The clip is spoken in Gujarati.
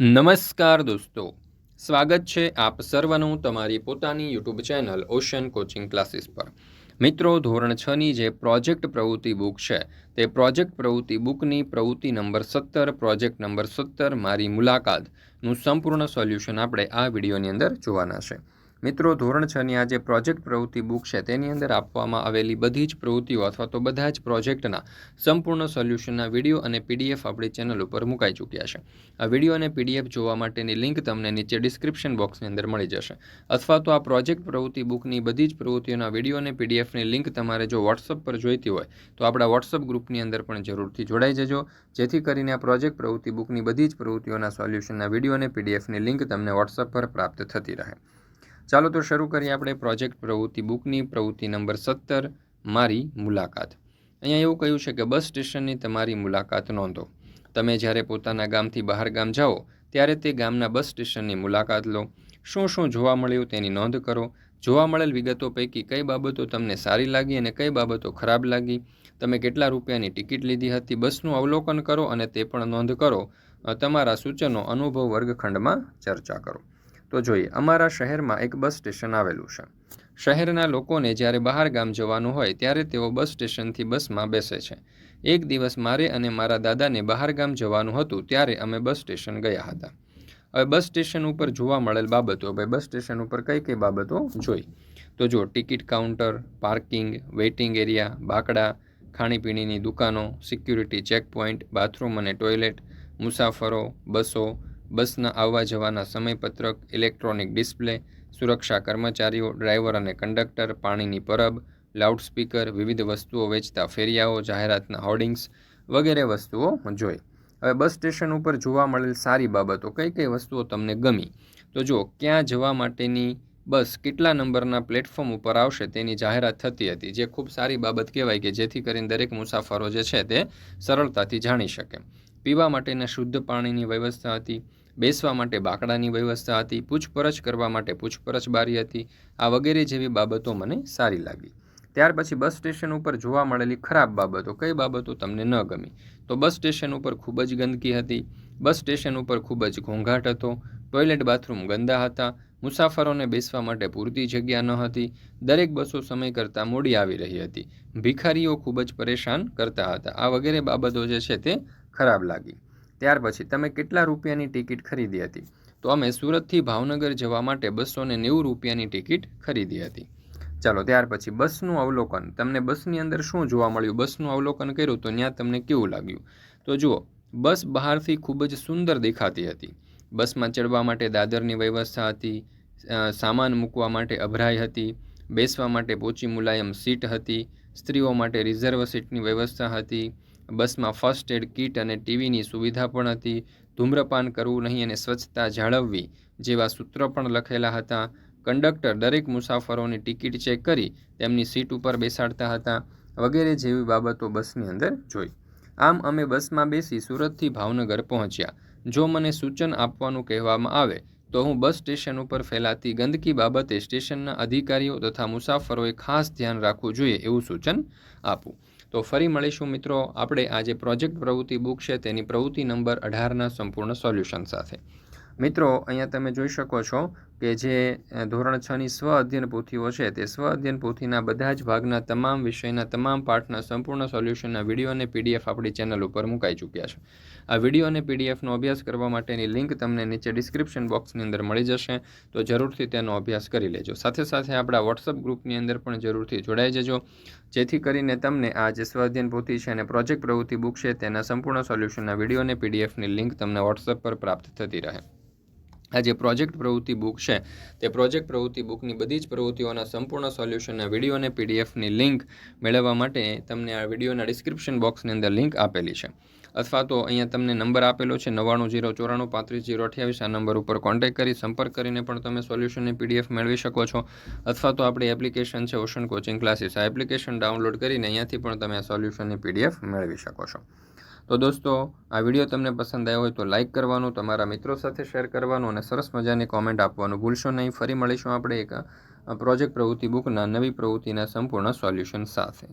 નમસ્કાર દોસ્તો. સ્વાગત છે આપ સર્વનું તમારી પોતાની YouTube channel ocean coaching classes પર. મિત્રો, ધોરણ છની જે પ્રોજેક્ટ પ્રવૃત્તિ બુક છે, તે પ્રોજેક્ટ પ્રવૃત્તિ બુકની પ્રવૃત્તિ નંબર સત્તર, પ્રોજેક્ટ નંબર સત્તર, મારી મુલાકાતનું સંપૂર્ણ સોલ્યુશન આપણે આ વિડીયોની અંદર જોવાના છે. મિત્રો, ધોરણ છની આ જે પ્રોજેક્ટ પ્રવૃત્તિ બુક છે, તેની અંદર આપવામાં આવેલી બધી જ પ્રવૃત્તિઓ અથવા તો બધા જ પ્રોજેક્ટના સંપૂર્ણ સોલ્યુશનના વીડિયો અને પીડીએફ આપણી ચેનલ ઉપર મુકાઈ ચૂક્યા છે. આ વીડિયો અને પીડીએફ જોવા માટેની લિંક તમને નીચે ડિસ્ક્રિપ્શન બોક્સની અંદર મળી જશે. અથવા તો આ પ્રોજેક્ટ પ્રવૃત્તિ બુકની બધી જ પ્રવૃત્તિઓના વીડિયો અને પીડીએફની લિંક તમારે જો વોટ્સઅપ પર જોઈતી હોય, તો આપણા વોટ્સઅપ ગ્રુપની અંદર પણ જરૂરથી જોડાઈ જજો. જેથી કરીને આ પ્રોજેક્ટ પ્રવૃત્તિ બુકની બધી જ પ્રવૃત્તિઓના સોલ્યુશનના વીડિયો અને પીડીએફની લિંક તમને વોટ્સઅપ પર પ્રાપ્ત થતી રહે. ચાલો તો શરૂ કરીએ આપણે પ્રોજેક્ટ પ્રવૃત્તિ બુકની. પ્રવૃત્તિ નંબર સત્તર, મારી મુલાકાત. અહીંયા એવું કહ્યું છે કે બસ સ્ટેશનની તમારી મુલાકાત નોંધો. તમે જ્યારે પોતાના ગામથી બહાર ગામ જાઓ, ત્યારે તે ગામના બસ સ્ટેશનની મુલાકાત લો. શું શું જોવા મળ્યું તેની નોંધ કરો. જોવા મળેલ વિગતો પૈકી કઈ બાબતો તમને સારી લાગી અને કઈ બાબતો ખરાબ લાગી? તમે કેટલા રૂપિયાની ટિકિટ લીધી હતી? બસનું અવલોકન કરો અને તે પણ નોંધ કરો. તમારા સૂચનો અનુભવ વર્ગખંડમાં ચર્ચા કરો. તો જોઈએ, અમારા શહેરમાં એક બસ સ્ટેશન આવેલું છે. શહેરના લોકોને જ્યારે બહાર ગામ જવાનું હોય, ત્યારે તેઓ બસ સ્ટેશનથી બસમાં બેસે છે. એક દિવસ મારે અને મારા દાદાને બહાર ગામ જવાનું હતું, ત્યારે અમે બસ સ્ટેશન ગયા હતા. હવે બસ સ્ટેશન ઉપર જોવા મળેલ બાબતો, હવે બસ સ્ટેશન ઉપર કઈ કઈ બાબતો જોઈ? તો જો ticket counter, parking, waiting area, બાકડા, ખાણીપીણીની દુકાનો, સિક્યુરિટી ચેકપોઇન્ટ, બાથરૂમ અને ટોયલેટ, મુસાફરો, બસો બસના આવવા જવાના સમયપત્રક, ઇલેક્ટ્રોનિક ડિસ્પ્લે, સુરક્ષા કર્મચારીઓ, ડ્રાઈવર અને કંડક્ટર, પાણીની પરબ, લાઉડસ્પીકર, વિવિધ વસ્તુઓ વેચતા ફેરિયાઓ, જાહેરાતના હોર્ડિંગ્સ વગેરે વસ્તુઓ જોઈ. હવે બસ સ્ટેશન ઉપર જોવા મળેલ સારી બાબતો કઈ કઈ વસ્તુઓ તમને ગમી? તો જો ક્યાં જવા માટેની બસ કેટલા નંબરના પ્લેટફોર્મ ઉપર આવશે તેની જાહેરાત થતી હતી, જે ખૂબ સારી બાબત કહેવાય કે જેથી કરીને દરેક મુસાફરો જે છે તે સરળતાથી જાણી શકે. પીવા માટેના શુદ્ધ પાણીની વ્યવસ્થા હતી, બેસવા માટે બાકડાની વ્યવસ્થા હતી, પૂછપરછ કરવા માટે પૂછપરછ બારી હતી, આ વગેરે જેવી બાબતો મને સારી લાગી. ત્યાર પછી બસ સ્ટેશન ઉપર જોવા મળેલી ખરાબ બાબતો, કઈ બાબતો તમને ન ગમી, તો બસ સ્ટેશન ઉપર ખૂબ જ ગંદકી હતી, બસ સ્ટેશન ઉપર ખૂબ જ ઘોંઘાટ હતો, ટોયલેટ બાથરૂમ ગંદા હતા, મુસાફરોને બેસવા માટે પૂરતી જગ્યા ન હતી, દરેક બસો સમય કરતાં મોડી આવી રહી હતી, ભિખારીઓ ખૂબ જ પરેશાન કરતા હતા, આ વગેરે બાબતો જે છે તે ખરાબ લાગી. ત્યાર પછી તમે કેટલા રૂપિયાની ટિકિટ ખરીદી હતી? તો અમે સુરતથી ભાવનગર જવા માટે બસો ને નેવું રૂપિયાની ટિકિટ ખરીદી હતી. ચાલો, ત્યાર પછી બસનું અવલોકન. તમને બસની અંદર શું જોવા મળ્યું? બસનું અવલોકન કર્યું તો ત્યાં તમને કેવું લાગ્યું? તો જુઓ, બસ બહારથી ખૂબ જ સુંદર દેખાતી હતી. બસમાં ચડવા માટે દાદરની વ્યવસ્થા હતી સામાન મૂકવા માટે અભરાઈ હતી, બેસવા માટે પોચી મુલાયમ સીટ હતી, સ્ત્રીઓ માટે રિઝર્વ સીટની વ્યવસ્થા હતી બસમાં ફર્સ્ટ એડ કીટ અને ટીવીની સુવિધા પણ હતી. ધૂમ્રપાન કરવું નહીં અને સ્વચ્છતા જાળવવી જેવા સૂત્રો પણ લખેલા હતા. કંડક્ટર દરેક મુસાફરોની ટિકિટ ચેક કરી તેમની સીટ ઉપર બેસાડતા હતા વગેરે જેવી બાબતો બસની અંદર જોઈ. આમ અમે બસમાં બેસી સુરતથી ભાવનગર પહોંચ્યા. જો મને સૂચન આપવાનું કહેવામાં આવે તો હું બસ સ્ટેશન ઉપર ફેલાતી ગંદકી બાબતે સ્ટેશનના અધિકારીઓ તથા મુસાફરોએ ખાસ ધ્યાન રાખવું જોઈએ એવું સૂચન આપું. તો ફરી મળીશું મિત્રો. આપણે આ જે પ્રોજેક્ટ પ્રવૃત્તિ બુક છે, તેની પ્રવૃત્તિ નંબર અઢારના સંપૂર્ણ સોલ્યુશન સાથે. મિત્રો, અહીંયા તમે જોઈ શકો છો કે જે ધોરણ છની સ્વ અધ્યયન પોથીઓ છે, તે સ્વ અધ્યયન પોથીના બધા જ ભાગના તમામ વિષયના તમામ પાઠના સંપૂર્ણ સોલ્યુશનના વીડિયો અને પીડીએફ આપણી ચેનલ ઉપર મુકાઈ ચૂક્યા છે. આ વીડિયો અને પીડીએફનો અભ્યાસ કરવા માટેની લિંક તમને નીચે ડિસ્ક્રિપ્શન બોક્સની અંદર મળી જશે, તો જરૂરથી તેનો અભ્યાસ કરી લેજો. સાથે સાથે આપણા વોટ્સઅપ ગ્રુપની અંદર પણ જરૂરથી જોડાઈ જજો, જેથી કરીને તમને આ જે સ્વ અધ્યયન પોથી છે અને પ્રોજેક્ટ પ્રવૃત્તિ બુક છે, તેના સંપૂર્ણ સોલ્યુશનના વીડિયો અને પીડીએફની લિંક તમને વોટ્સઅપ પર પ્રાપ્ત થતી રહે. આ જે પ્રોજેક્ટ પ્રવૃત્તિ બુક છે, તે પ્રોજેક્ટ પ્રવૃત્તિ બુકની બધી જ પ્રવૃત્તિઓના સંપૂર્ણ સોલ્યુશનના વીડિયો અને પીડીએફની લિંક મેળવવા માટે તમને આ વિડીયોના ડિસ્ક્રિપ્શન બોક્સની અંદર લિંક આપેલી છે. અથવા તો અહીંયા તમને નંબર આપેલો છે નવ્વાણું જીરો ચોરાણું પાંત્રીસ જીરો અઠ્યાવીસ, આ નંબર ઉપર કોન્ટેક્ટ કરી સંપર્ક કરીને પણ તમે સોલ્યુશનની પીડીએફ મેળવી શકો છો. અથવા તો આપણી એપ્લિકેશન છે ઓશન કોચિંગ ક્લાસીસ, આ એપ્લિકેશન ડાઉનલોડ કરીને અહીંયાથી પણ તમે આ સોલ્યુશનની પીડીએફ મેળવી શકો છો. તો દોસ્તો, આ વીડિયો તમને પસંદ આવ્યો હોય તો લાઇક કરવાનું, તમારા મિત્રો સાથે શેર કરવાનું અને સરસ મજાની કોમેન્ટ આપવાનું ભૂલશો નહીં. ફરી મળીશું આપણે એક પ્રોજેક્ટ પ્રવૃત્તિ બુકના નવી પ્રવૃત્તિના સંપૂર્ણ સોલ્યુશન સાથે.